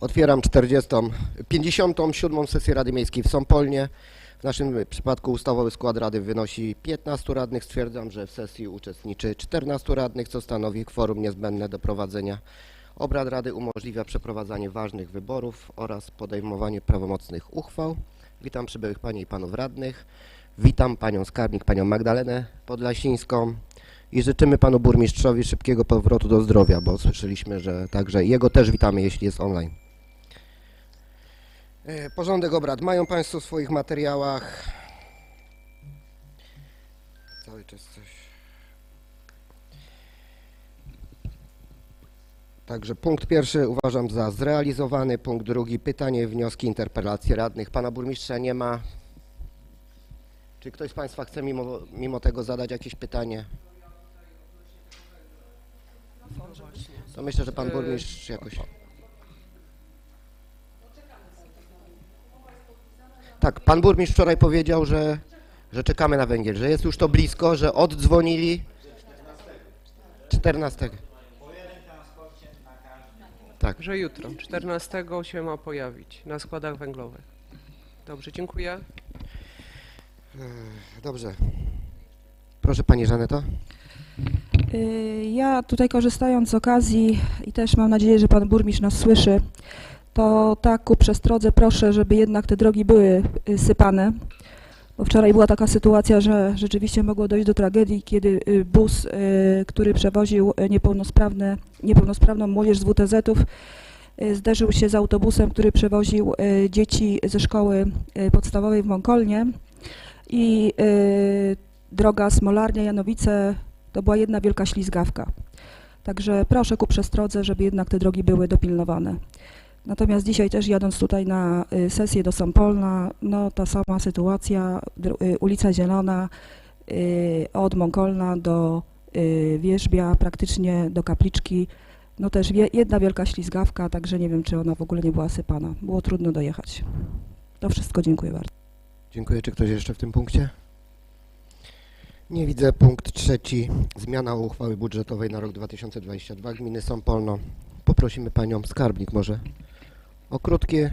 Otwieram 40, 57 sesję Rady Miejskiej w Sąpolnie. W naszym przypadku ustawowy skład Rady wynosi 15 radnych. Stwierdzam, że w sesji uczestniczy 14 radnych, co stanowi kworum niezbędne do prowadzenia obrad Rady, umożliwia przeprowadzanie ważnych wyborów oraz podejmowanie prawomocnych uchwał. Witam przybyłych Panie i Panów Radnych. Witam Panią Skarbnik, Panią Magdalenę Podlasińską i życzymy Panu Burmistrzowi szybkiego powrotu do zdrowia, bo słyszeliśmy, że także jego też witamy, jeśli jest online. E, Porządek obrad mają Państwo w swoich materiałach. Cały czas coś. Także punkt pierwszy uważam za zrealizowany. Punkt drugi pytanie, wnioski, interpelacje radnych. Pana burmistrza nie ma. Czy ktoś z Państwa chce mimo, mimo tego zadać jakieś pytanie? To myślę, że Pan E, burmistrz jakoś... Tak, Pan burmistrz wczoraj powiedział, że, że czekamy na węgiel, że jest już to blisko, że oddzwonili 14. Tak. Że jutro, 14 się ma pojawić na składach węglowych. Dobrze, dziękuję. Dobrze. Proszę Pani Żaneto. Y, Ja tutaj korzystając z okazji i też mam nadzieję, że Pan Burmistrz nas słyszy, to tak ku przestrodze proszę, żeby jednak te drogi były y, sypane. Bo wczoraj była taka sytuacja, że rzeczywiście mogło dojść do tragedii, kiedy y, bus, który przewoził niepełnosprawne, niepełnosprawną młodzież z WTZ-ów, zderzył się z autobusem, który przewoził dzieci ze szkoły podstawowej w Mąkolnie i droga Smolarnia-Janowice to była jedna wielka ślizgawka. Także proszę ku przestrodze, żeby jednak te drogi były dopilnowane. Natomiast dzisiaj też jadąc tutaj na y, sesję do Sąpolna, no ta sama sytuacja, y, ulica Zielona y, od Mąkolna do Wierzbia, praktycznie do Kapliczki, no też jedna wielka ślizgawka, także nie wiem, czy ona w ogóle nie była sypana. Było trudno dojechać. To wszystko, dziękuję bardzo. Dziękuję. Czy ktoś jeszcze w tym punkcie? Nie widzę. Punkt trzeci. Zmiana uchwały budżetowej na rok 2022 gminy Sąpolno. Poprosimy Panią Skarbnik może o krótkie,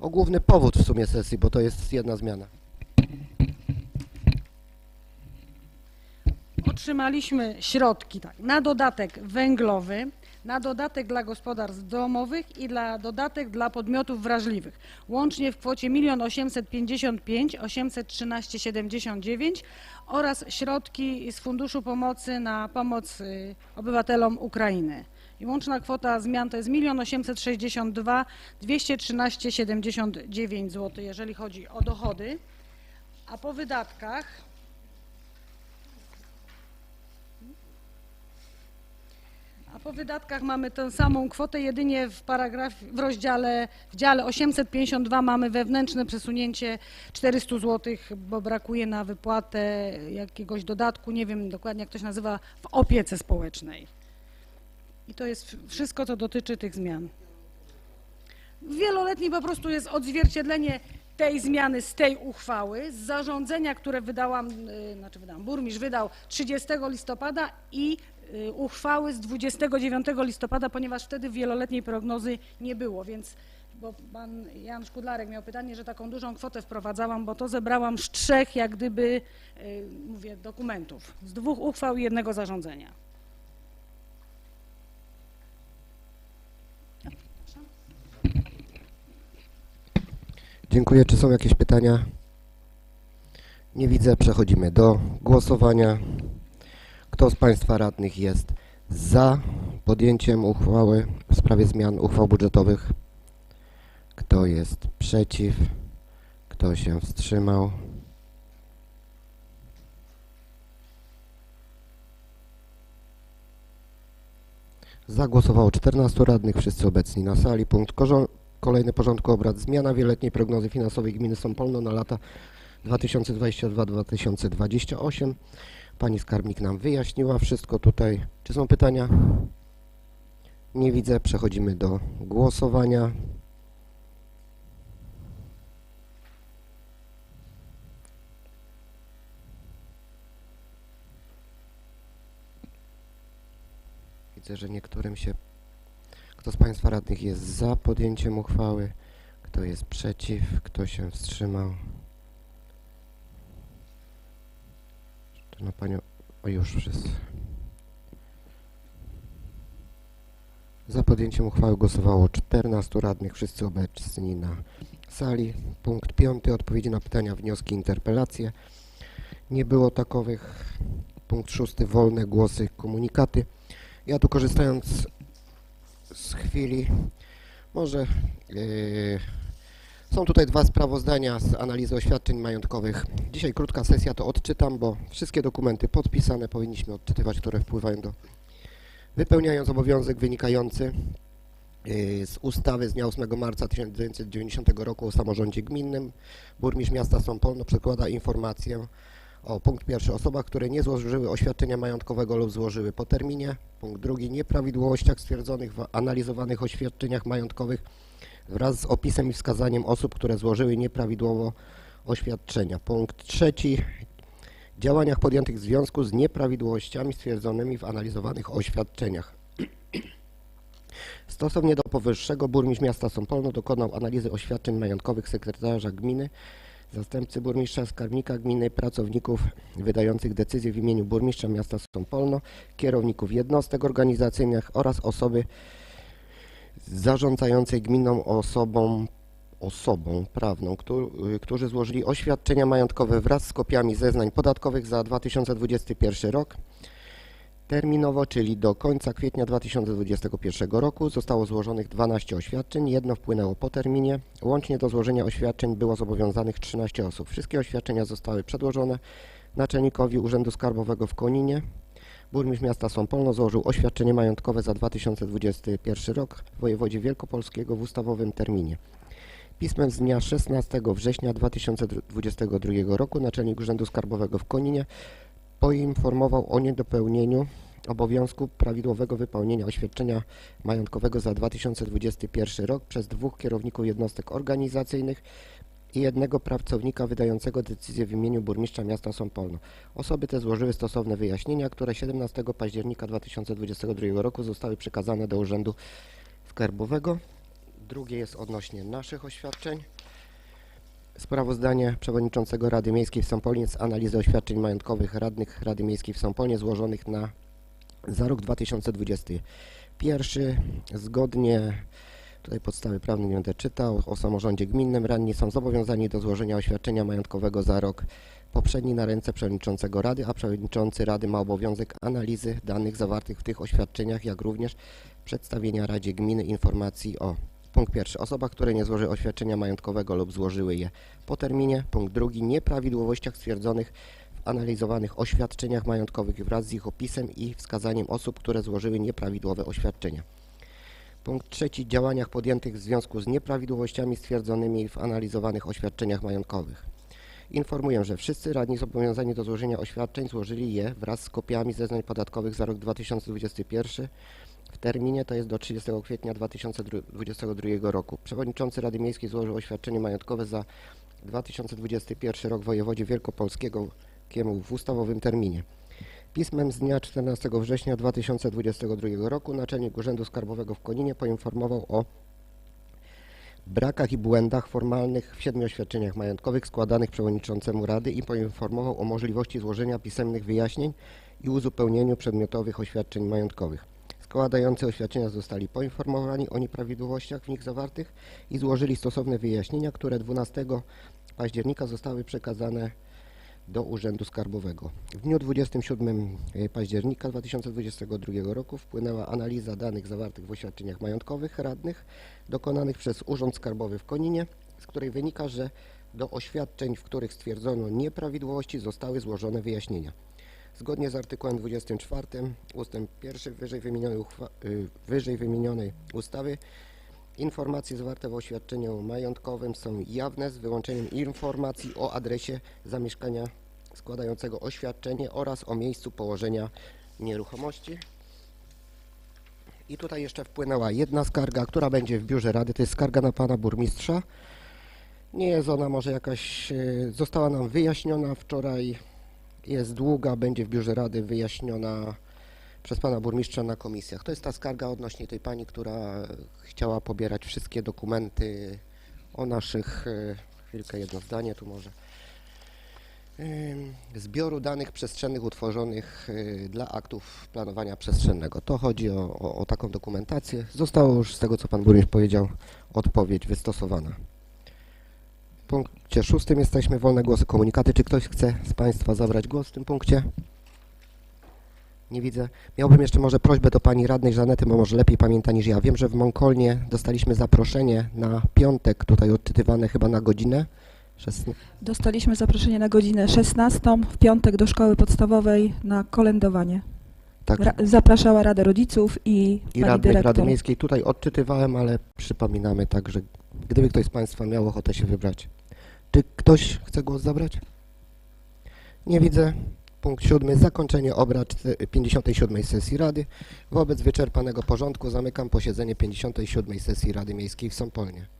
o główny powód w sumie sesji, bo to jest jedna zmiana. Otrzymaliśmy środki tak, na dodatek węglowy, na dodatek dla gospodarstw domowych i dla dodatek dla podmiotów wrażliwych. Łącznie w kwocie 1 855 813,79 oraz środki z Funduszu Pomocy na pomoc y, obywatelom Ukrainy. I łączna kwota zmian to jest 1 862 213,79 zł, jeżeli chodzi o dochody. A po wydatkach po wydatkach mamy tę samą kwotę, jedynie w paragrafie, w rozdziale, w dziale 852 mamy wewnętrzne przesunięcie 400 zł, bo brakuje na wypłatę jakiegoś dodatku, nie wiem dokładnie jak to się nazywa, w opiece społecznej. I to jest wszystko, co dotyczy tych zmian. Wieloletni po prostu jest odzwierciedlenie tej zmiany z tej uchwały, z zarządzenia, które wydałam, y, znaczy wydałam, burmistrz wydał 30 listopada i uchwały z 29 listopada, ponieważ wtedy wieloletniej prognozy nie było, więc bo pan Jan Szkudlarek miał pytanie, że taką dużą kwotę wprowadzałam, bo to zebrałam z trzech jak gdyby, y, mówię, dokumentów, z dwóch uchwał i jednego zarządzenia. Dziękuję. Czy są jakieś pytania? Nie widzę. Przechodzimy do głosowania. Kto z Państwa radnych jest za podjęciem uchwały w sprawie zmian uchwał budżetowych? Kto jest przeciw? Kto się wstrzymał? Zagłosowało 14 radnych, wszyscy obecni na sali. Punkt kolejny porządku obrad. Zmiana wieloletniej prognozy finansowej gminy Sąpolno na lata 2022-2028. Pani skarbnik nam wyjaśniła wszystko tutaj. Czy są pytania? Nie widzę. Przechodzimy do głosowania. Widzę, że niektórym się Kto z Państwa radnych jest za podjęciem uchwały? Kto jest przeciw? Kto się wstrzymał? Na Panią... O już wszyscy. Za podjęciem uchwały głosowało 14 radnych, wszyscy obecni na sali. Punkt 5. Odpowiedzi na pytania, wnioski, interpelacje. Nie było takowych. Punkt 6. Wolne głosy, komunikaty. Ja tu korzystając z chwili, może yy, są tutaj dwa sprawozdania z analizy oświadczeń majątkowych. Dzisiaj krótka sesja, to odczytam, bo wszystkie dokumenty podpisane powinniśmy odczytywać, które wpływają do wypełniając obowiązek wynikający yy, z ustawy z dnia 8 marca 1990 roku o samorządzie gminnym. Burmistrz miasta Sąpolno przekłada informację o punkt pierwszy osobach, które nie złożyły oświadczenia majątkowego lub złożyły po terminie. Punkt drugi nieprawidłowościach stwierdzonych w analizowanych oświadczeniach majątkowych wraz z opisem i wskazaniem osób, które złożyły nieprawidłowo oświadczenia. Punkt trzeci działaniach podjętych w związku z nieprawidłowościami stwierdzonymi w analizowanych oświadczeniach. Stosownie do powyższego burmistrz miasta Sąpolno dokonał analizy oświadczeń majątkowych sekretarza gminy, zastępcy burmistrza, skarbnika gminy, pracowników wydających decyzje w imieniu burmistrza miasta Sąpolno, kierowników jednostek organizacyjnych oraz osoby zarządzającej gminną osobą osobą prawną, y, którzy złożyli oświadczenia majątkowe wraz z kopiami zeznań podatkowych za 2021 rok. Terminowo, czyli do końca kwietnia 2021 roku zostało złożonych 12 oświadczeń, jedno wpłynęło po terminie. Łącznie do złożenia oświadczeń było zobowiązanych 13 osób. Wszystkie oświadczenia zostały przedłożone naczelnikowi Urzędu Skarbowego w Koninie. Burmistrz miasta Sąpolno złożył oświadczenie majątkowe za 2021 rok w wojewodzie wielkopolskiego w ustawowym terminie. Pismem z dnia 16 września 2022 roku naczelnik Urzędu Skarbowego w Koninie poinformował o niedopełnieniu obowiązku prawidłowego wypełnienia oświadczenia majątkowego za 2021 rok przez dwóch kierowników jednostek organizacyjnych i jednego pracownika wydającego decyzję w imieniu burmistrza miasta Sąpolno. Osoby te złożyły stosowne wyjaśnienia, które 17 października 2022 roku zostały przekazane do Urzędu Skarbowego. Drugie jest odnośnie naszych oświadczeń. Sprawozdanie przewodniczącego Rady Miejskiej w Sąpolnie z analizy oświadczeń majątkowych radnych Rady Miejskiej w Sąpolnie złożonych na za rok 2021. Zgodnie tutaj podstawy prawne nie będę czytał o samorządzie gminnym radni są zobowiązani do złożenia oświadczenia majątkowego za rok poprzedni na ręce przewodniczącego Rady, a przewodniczący Rady ma obowiązek analizy danych zawartych w tych oświadczeniach, jak również przedstawienia Radzie Gminy informacji o Punkt pierwszy. Osoba, które nie złoży oświadczenia majątkowego lub złożyły je po terminie. Punkt drugi. Nieprawidłowościach stwierdzonych w analizowanych oświadczeniach majątkowych wraz z ich opisem i wskazaniem osób, które złożyły nieprawidłowe oświadczenia. Punkt trzeci. Działaniach podjętych w związku z nieprawidłowościami stwierdzonymi w analizowanych oświadczeniach majątkowych. Informuję, że wszyscy radni zobowiązani do złożenia oświadczeń złożyli je wraz z kopiami zeznań podatkowych za rok 2021 w terminie to jest do 30 kwietnia 2022 roku. Przewodniczący Rady Miejskiej złożył oświadczenie majątkowe za 2021 rok w wojewodzie wielkopolskiego w ustawowym terminie. Pismem z dnia 14 września 2022 roku naczelnik Urzędu Skarbowego w Koninie poinformował o brakach i błędach formalnych w siedmiu oświadczeniach majątkowych składanych przewodniczącemu Rady i poinformował o możliwości złożenia pisemnych wyjaśnień i uzupełnieniu przedmiotowych oświadczeń majątkowych. Składający oświadczenia zostali poinformowani o nieprawidłowościach w nich zawartych i złożyli stosowne wyjaśnienia, które 12 października zostały przekazane do Urzędu Skarbowego. W dniu 27 października 2022 roku wpłynęła analiza danych zawartych w oświadczeniach majątkowych radnych dokonanych przez Urząd Skarbowy w Koninie, z której wynika, że do oświadczeń, w których stwierdzono nieprawidłowości zostały złożone wyjaśnienia. Zgodnie z artykułem 24 ustęp 1 wyżej wymienionej, uchwa- y, wyżej wymienionej ustawy informacje zawarte w oświadczeniu majątkowym są jawne z wyłączeniem informacji o adresie zamieszkania składającego oświadczenie oraz o miejscu położenia nieruchomości. I tutaj jeszcze wpłynęła jedna skarga, która będzie w biurze rady, to jest skarga na pana burmistrza. Nie jest ona może jakaś, y, została nam wyjaśniona wczoraj jest długa, będzie w biurze rady wyjaśniona przez pana burmistrza na komisjach. To jest ta skarga odnośnie tej pani, która chciała pobierać wszystkie dokumenty o naszych, e, chwilkę jedno zdanie tu może, Ym, zbioru danych przestrzennych utworzonych y, dla aktów planowania przestrzennego. To chodzi o, o, o taką dokumentację. Zostało już z tego, co pan burmistrz powiedział, odpowiedź wystosowana. W punkcie szóstym jesteśmy wolne głosy komunikaty. Czy ktoś chce z Państwa zabrać głos w tym punkcie? Nie widzę. Miałbym jeszcze może prośbę do pani radnej Żanety, bo może lepiej pamięta niż ja. Wiem, że w Mąkolnie dostaliśmy zaproszenie na piątek, tutaj odczytywane chyba na godzinę. Szesna- Dostaliśmy zaproszenie na godzinę 16 w piątek do szkoły podstawowej na kolędowanie. Tak, Ra zapraszała Radę Rodziców i, i radnych dyrektor. Rady Miejskiej tutaj odczytywałem, ale przypominamy tak, że gdyby ktoś z Państwa miał ochotę się wybrać. Czy ktoś chce głos zabrać? Nie widzę. Punkt siódmy. Zakończenie obrad czte- 57. sesji Rady. Wobec wyczerpanego porządku zamykam posiedzenie 57. sesji Rady Miejskiej w Sąpolnie.